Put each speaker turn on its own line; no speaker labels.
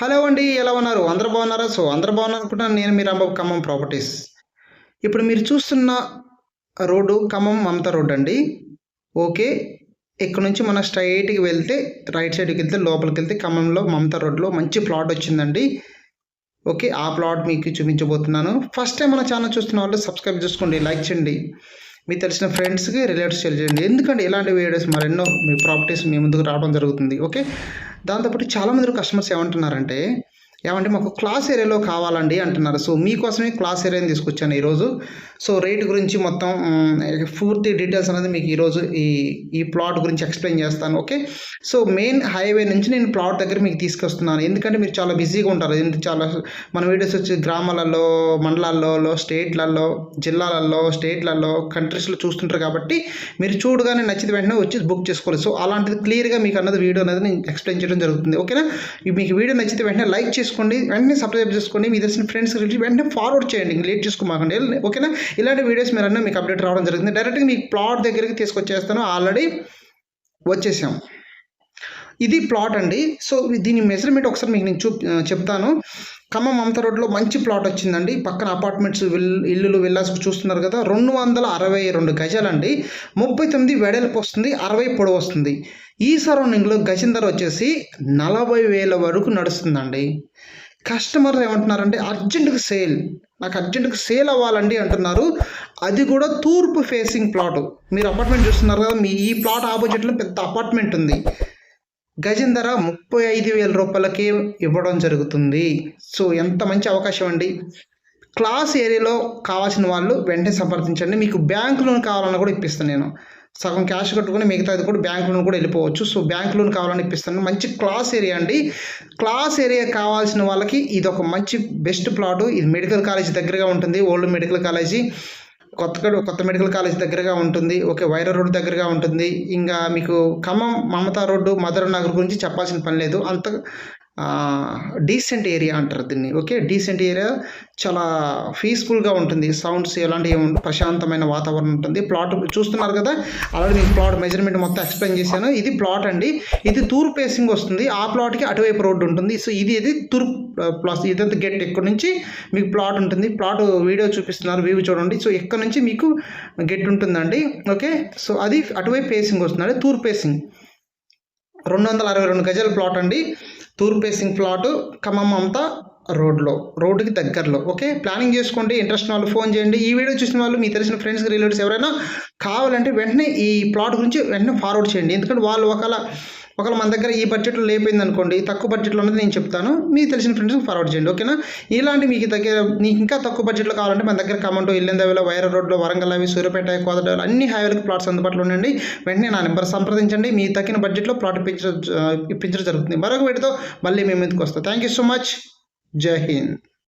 Hello అండి ఎలా ఉన్నారు? అందరు బాగున్నారా? సో అందరు బాగున్నారు అనుకుంటున్నాను నేను మీ రాంబాబు ఖమ్మం ప్రాపర్టీస్. ఇప్పుడు మీరు చూస్తున్న రోడ్డు ఖమ్మం మమత రోడ్ అండి. ఓకే ఇక్కడ నుంచి మనం స్ట్రైట్కి వెళ్తే రైట్ సైడ్కి వెళ్తే లోపలికి వెళ్తే ఖమ్మంలో మమత రోడ్లో మంచి ప్లాట్ వచ్చిందండి. ఓకే ఆ ప్లాట్ మీకు చూపించబోతున్నాను. ఫస్ట్ టైం మన ఛానల్ చూస్తున్న వాళ్ళు సబ్స్క్రైబ్ చేసుకోండి లైక్ చేయండి. మీకు తెలిసిన ఫ్రెండ్స్కి రిలేటివ్స్ షేర్ చేయండి. ఎందుకంటే ఇలాంటి వీడియోస్ మరెన్నో మీ ప్రాపర్టీస్ మీ ముందుకు రావడం జరుగుతుంది. ఓకే? దాంతోపాటు చాలామంది కస్టమర్స్ ఏమంటున్నారంటే ఏమంటే మాకు క్లాస్ ఏరియాలో కావాలండి అంటున్నారు. సో మీకోసమే క్లాస్ ఏరియాని తీసుకొచ్చాను ఈరోజు. సో రేట్ గురించి మొత్తం పూర్తి డీటెయిల్స్ అనేది మీకు ఈరోజు ఈ ఈ ప్లాట్ గురించి ఎక్స్ప్లెయిన్ చేస్తాను ఓకే సో మెయిన్ హైవే నుంచి నేను ప్లాట్ దగ్గర మీకు తీసుకొస్తున్నాను. ఎందుకంటే మీరు చాలా బిజీగా ఉంటారు. ఎందుకు చాలా మన వీడియోస్ వచ్చి గ్రామాలలో మండలాల్లో స్టేట్లలో జిల్లాలలో స్టేట్లలో కంట్రీస్లో చూస్తుంటారు కాబట్టి మీరు చూడగానే నచ్చిన వెంటనే వచ్చి బుక్ చేసుకోవాలి. సో అలాంటిది క్లియర్గా మీకు అన్నది వీడియో అనేది నేను ఎక్స్ప్లెయిన్ చేయడం జరుగుతుంది ఓకేనా మీకు వీడియో నచ్చితే వెంటనే లైక్ చేసి చేసుకోండి వెంటనే సబ్స్క్రైబ్ చేసుకోండి మీ తెలిసిన ఫ్రెండ్స్ వెంటనే ఫార్వర్డ్ చేయండి లేట్ చేసుకోమాకండి. ఓకేనా? ఇలాంటి వీడియోస్ మీరు అన్నీ మీకు అప్డేట్ రావడం జరుగుతుంది. డైరెక్ట్గా మీకు ప్లాట్ దగ్గరికి తీసుకొచ్చేస్తాను. ఆల్రెడీ వచ్చేసాం. ఇది ప్లాట్ అండి. సో దీని మెజర్మెంట్ ఒకసారి మీకు నేను చూ చెప్తాను. ఖమ్మం మమత రోడ్లో మంచి ప్లాట్ వచ్చిందండి. పక్కన అపార్ట్మెంట్స్ విల్ ఇల్లులు విల్లాస్ చూస్తున్నారు కదా. రెండు వందల అరవై రెండు గజాలండి. ముప్పై తొమ్మిది వెడల్పు వస్తుంది అరవై పొడవు వస్తుంది. ఈ సరౌండింగ్లో గజం ధర వచ్చేసి నలభై వేల వరకు నడుస్తుందండి. కస్టమర్ ఏమంటున్నారంటే అర్జెంటుకు సేల్ నాకు అర్జెంటుకు సేల్ అవ్వాలండి అంటున్నారు. అది కూడా తూర్పు ఫేసింగ్ ప్లాట్. మీరు అపార్ట్మెంట్ చూస్తున్నారు కదా మీ ఈ ప్లాట్ ఆపోజిట్లో పెద్ద అపార్ట్మెంట్ ఉంది. గజం ధర ముప్పై ఐదు వేల రూపాయలకే ఇవ్వడం జరుగుతుంది. సో ఎంత మంచి అవకాశం అండి. క్లాస్ ఏరియాలో కావాల్సిన వాళ్ళు వెంటనే సంప్రదించండి. మీకు బ్యాంక్ లోన్ కావాలన్నా కూడా ఇప్పిస్తాను నేను. సగం క్యాష్ కట్టుకుని మిగతాది కూడా బ్యాంక్ లోన్ కూడా వెళ్ళిపోవచ్చు. సో బ్యాంక్ లోన్ కావాలని ఇప్పిస్తాను మంచి క్లాస్ ఏరియా అండి. క్లాస్ ఏరియా కావాల్సిన వాళ్ళకి ఇది ఒక మంచి బెస్ట్ ప్లాట్. ఇది మెడికల్ కాలేజ్ దగ్గరగా ఉంటుంది. Old medical college. కొత్త కొత్త మెడికల్ కాలేజ్ దగ్గరగా ఉంటుంది. ఓకే వైరా రోడ్ దగ్గరగా ఉంటుంది. ఇంకా మీకు ఖమ్మం మమతా రోడ్డు మదర్ నగర్ గురించి చెప్పాల్సిన పని లేదు. అంత డీసెంట్ ఏరియా అంటారు దీన్ని. ఓకే డీసెంట్ ఏరియా చాలా పీస్ఫుల్గా ఉంటుంది. సౌండ్స్ ఎలాంటివి ఏమి ఉండవు ప్రశాంతమైన వాతావరణం ఉంటుంది. ప్లాట్ చూస్తున్నారు కదా? ఆల్రెడీ మీకు ప్లాట్ మెజర్మెంట్ మొత్తం ఎక్స్ప్లెయిన్ చేశాను. ఇది ప్లాట్ అండి. ఇది తూర్పు ఫేసింగ్ వస్తుంది. ఆ ప్లాట్కి అటువైపు రోడ్డు ఉంటుంది. సో ఇది ఇది తూర్పు ప్లస్ ఇదంతా గెట్ ఇక్కడ నుంచి మీకు ప్లాట్ ఉంటుంది. ప్లాట్ వీడియో చూపిస్తున్నారు వ్యూ చూడండి. సో ఇక్కడ నుంచి మీకు గెట్ ఉంటుందండి. ఓకే సో అది అటువైపు ఫేసింగ్ వస్తుంది. తూర్పు ఫేసింగ్ రెండు వందల అరవై రెండు గజల ప్లాట్ అండి. తూర్పేసింగ్ ప్లాట్ ఖమ్మం అంతా రోడ్లో రోడ్డుకి దగ్గరలో. ఓకే? ప్లానింగ్ చేసుకోండి ఇంట్రెస్ట్ వాళ్ళు ఫోన్ చేయండి. ఈ వీడియో చూసిన వాళ్ళు మీ తెలిసిన ఫ్రెండ్స్ రిలేటివ్స్ ఎవరైనా కావాలంటే వెంటనే ఈ ప్లాట్ గురించి వెంటనే ఫార్వర్డ్ చేయండి. ఎందుకంటే వాళ్ళు ఒకవేళ ఒకవేళ మన దగ్గర ఈ బడ్జెట్లో లేపోయింది అనుకోండి తక్కువ బడ్జెట్లో ఉన్నది నేను చెప్తాను. మీకు తెలిసిన ఫ్రెండ్స్కి ఫార్వర్డ్ చేయండి ఓకేనా ఇలాంటి మీకు దగ్గర మీకు ఇంకా తక్కువ బడ్జెట్లో కావాలంటే మన దగ్గర కమంటో ఇల్లెందవిలో వైర రోడ్లో వరంగల్ అవి సూర్యపేట కోదడలు అన్ని హైవేలకు ప్లాట్స్ అందుబాటులో ఉండండి. వెంటనే నా నెంబర్ సంప్రదించండి. మీ తగ్గిన బడ్జెట్లో ప్లాట్ ఇప్పించడం ఇప్పించడం జరుగుతుంది. మరొక వీటితో మళ్ళీ మేము ఎందుకు వస్తాం. థ్యాంక్ యూ సో మచ్ జై హింద్